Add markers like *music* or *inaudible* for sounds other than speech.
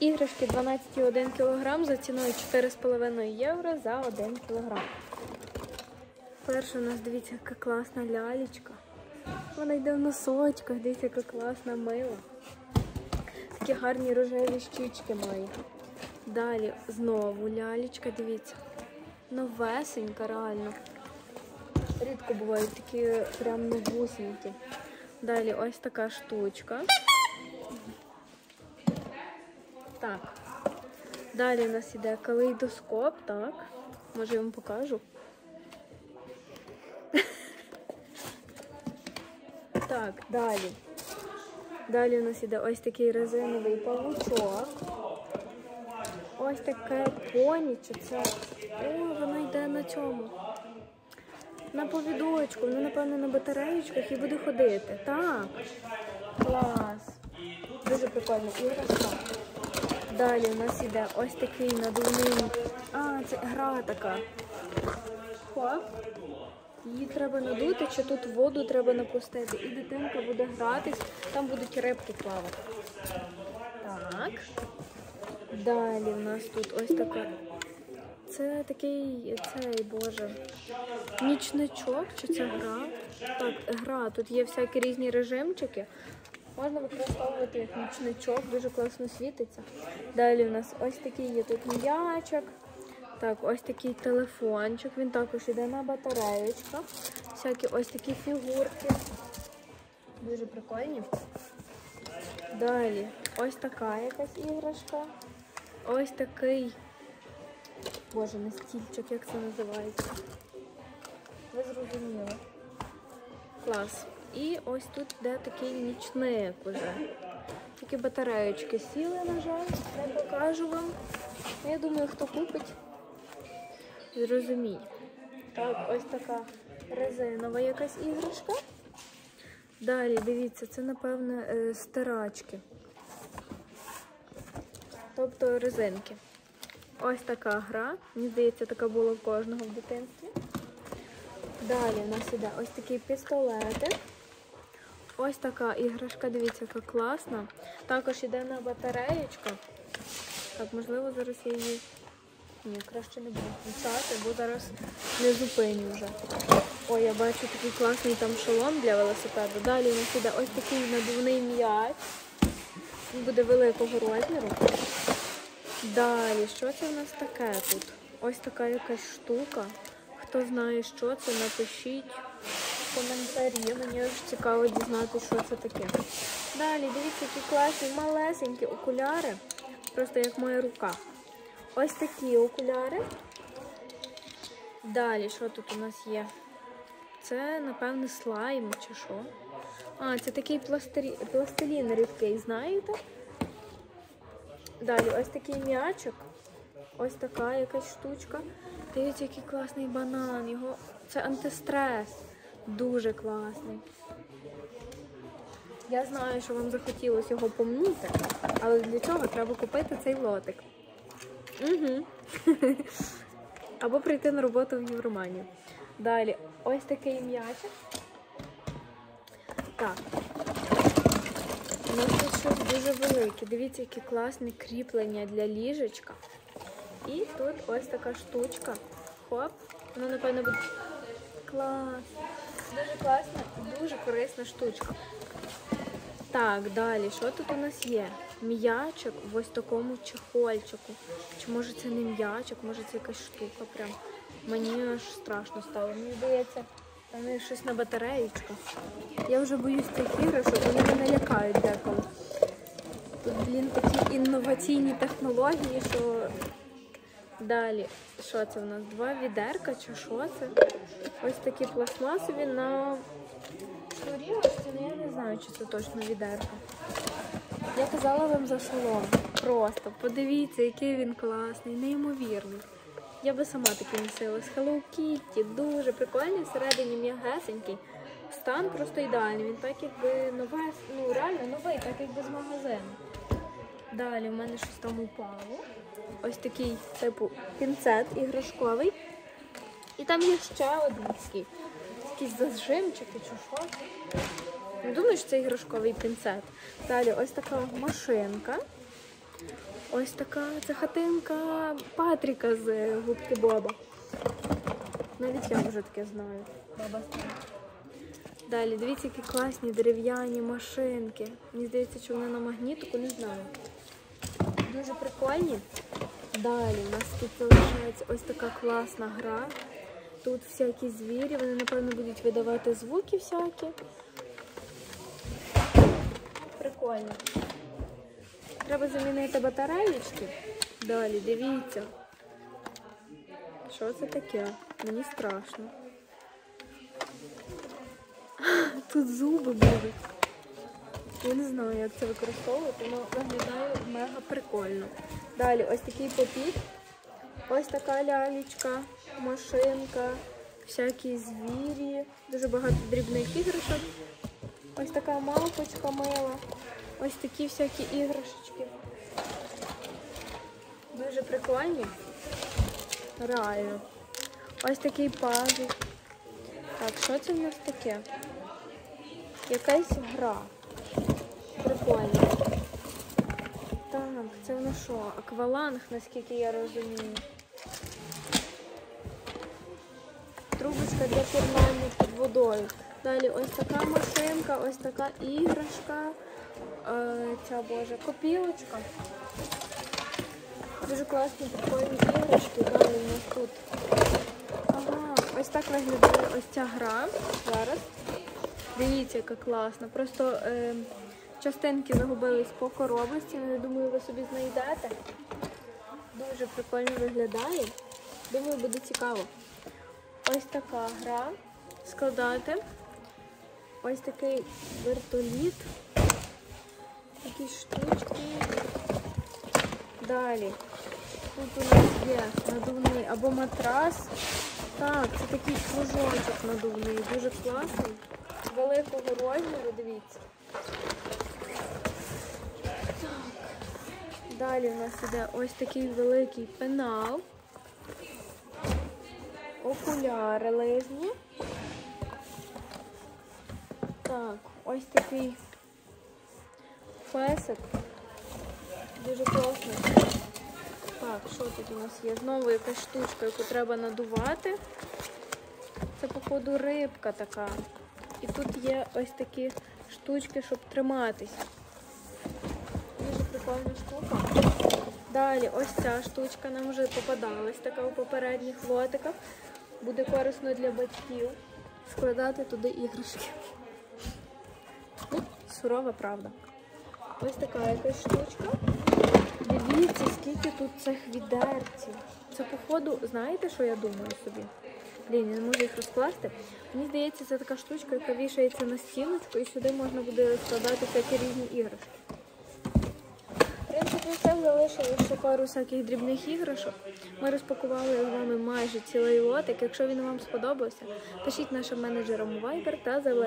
Іграшки 12,1 кг за ціною 4,5 євро за 1 кг. Перша у нас, дивіться, яка класна лялечка. Вона йде в носочках, дивіться, яка класна мила. Такі гарні рожеві щічки має. Далі знову лялечка, дивіться. Новесенька, реально. Рідко бувають такі прям новусенькі. Далі ось така штучка. Так. Далі у нас іде калейдоскоп, так. Може я вам покажу. *laughs* Так, далі. Далі у нас іде ось такий резиновий павучок. Ось таке поні, чи це. О, воно йде на цьому. На повідочку, воно, напевно, на батареєчках і буде ходити. Так. Клас. Дуже прикольно. Іграшка. Далі у нас іде ось такий надувний. А, це гра така. Хоп. Її треба надути, чи тут воду треба напустити. І дитинка буде гратись, там будуть рибки плавати. Так. Далі у нас тут ось така. Це такий, цей, боже, нічничок, чи це гра? Так, гра. Тут є всякі різні режимчики. Можна використовувати як нічничок, дуже класно світиться. Далі у нас ось такий є тут м'ячик. Так, ось такий телефончик. Він також йде на батареєчках. Всякі ось такі фігурки. Дуже прикольні. Далі ось така якась іграшка. Ось такий. Боже, не стільчик, як це називається. Ви зрозуміли. Клас. І ось тут йде такий нічник уже. Такі батареєчки сіли, на жаль, не покажу вам. Я думаю, хто купить, зрозуміє. Так, ось така резинова якась іграшка. Далі, дивіться, це, напевне, е, стирачки. Тобто резинки. Ось така гра. Мені здається, така була в кожного в дитинстві. Далі у нас іде ось такий пістолетик. Ось така іграшка, дивіться, яка класна. Також іде на батареєчка. Так, можливо, зараз я її. Ні, краще не буду включати, бо зараз не зупиню вже. Ой, я бачу такий класний там шолом для велосипеду. Далі у нас іде ось такий надувний м'яч. Він буде великого розміру. Далі, що це в нас таке тут? Ось така якась штука. Хто знає, що це, напишіть коментарі. Мені аж цікаво дізнатися, що це таке. Далі, дивіться, які класні, малесенькі окуляри. Просто як моя рука. Ось такі окуляри. Далі, що тут у нас є? Це, напевне, слайм чи що. А, це такий пластирі... пластилін рідкий, знаєте? Далі ось такий м'ячик. Ось така якась штучка. Дивіться, який класний банан. Його... Це антистрес. Дуже класний. Я знаю, що вам захотілося його помнути, але для цього треба купити цей лотик. Угу. *laughs* Або прийти на роботу в Євроманію. Далі, ось такий м'ячик. Так. У нас тут щось дуже велике. Дивіться, які класні кріплення для ліжечка. І тут ось така штучка. Хоп. Воно, напевно, буде клас. Дуже класна і дуже корисна штучка. Так, далі, що тут у нас є? М'ячик в ось такому чехольчику. Чи може це не м'ячик, може це якась штука прям. Мені аж страшно стало. Мені здається, там щось на батареєчках. Я вже боюсь цих іграшок, вони мене лякають деколи. Тут, блін, такі інноваційні технології, що далі, що це у нас? Два відерка чи що це? Ось такі пластмасові на шнурівочці, ну я не знаю, чи це точно відерка. Я казала вам за салон. Просто подивіться, який він класний, неймовірний. Я би сама такий носила з Hello Kitty, дуже прикольний, всередині м'ягесенький. Стан просто ідеальний. Він так якби нове, ну реально новий, так якби з магазину. Далі в мене щось там упало. Ось такий, типу, пінцет іграшковий. І там є ще один такий. Якісь зажимчики чи що. Не думаю, що це іграшковий пінцет. Далі ось така машинка. Ось така це хатинка Патріка з губки Боба. Навіть я вже таке знаю. Баба. Далі, дивіться, які класні дерев'яні машинки. Мені здається, що вони на магнітику, не знаю. Дуже прикольні. Далі у нас тут залишається ось така класна гра. Тут всякі звірі, вони, напевно, будуть видавати звуки всякі. Прикольно. Треба замінити батареєчки. Далі, дивіться. Що це таке? Мені страшно. *gasps* Тут зуби будуть. Я не знаю, як це використовувати, але виглядає мега прикольно. Далі ось такий попіт. Ось така лялечка, машинка, всякі звірі, дуже багато дрібних іграшок. Ось така мавпочка мила. Ось такі всякі іграшечки. Дуже прикольні. Реально. Ось такий пазл. Так, що це в нас таке? Якась гра. Прикольно. Так, це в нас що? Акваланг, наскільки я розумію. Трубочка для пірнання під водою. Далі ось така машинка, ось така іграшка. Е, ця боже, копілочка. Дуже класні прикольні іграшки. Далі у нас тут. Ага, ось так виглядає ось ця гра. Зараз. Дивіться, яка класна. Просто е, частинки загубились по коробочці. Я думаю, ви собі знайдете. Дуже прикольно виглядає. Думаю, буде цікаво. Ось така гра. Складати. Ось такий вертоліт. Якісь штучки. Далі. Тут у нас є надувний або матрас. Так, це такий кружочок надувний, дуже класний. Великого розміру, дивіться. Далі у нас іде ось такий великий пенал. Окуляри лижні. Так, ось такий песик. Дуже класний. Так, що тут у нас є? Знову якась штучка, яку треба надувати. Це, походу, рибка така. І тут є ось такі штучки, щоб триматись. Прикольна штука. Далі ось ця штучка нам вже попадалась така у попередніх лотиках. Буде корисно для батьків складати туди іграшки. Сурова правда. Ось така якась штучка. Дивіться, скільки тут цих відерців. Це, походу, знаєте, що я думаю собі? Блін, я не можу їх розкласти. Мені здається, це така штучка, яка вішається на стіночку, і сюди можна буде складати всякі різні іграшки. В залишили ще пару всяких дрібних іграшок. Ми розпакували з вами майже цілий лотик. Якщо він вам сподобався, пишіть нашим менеджерам у Viber та залишайте.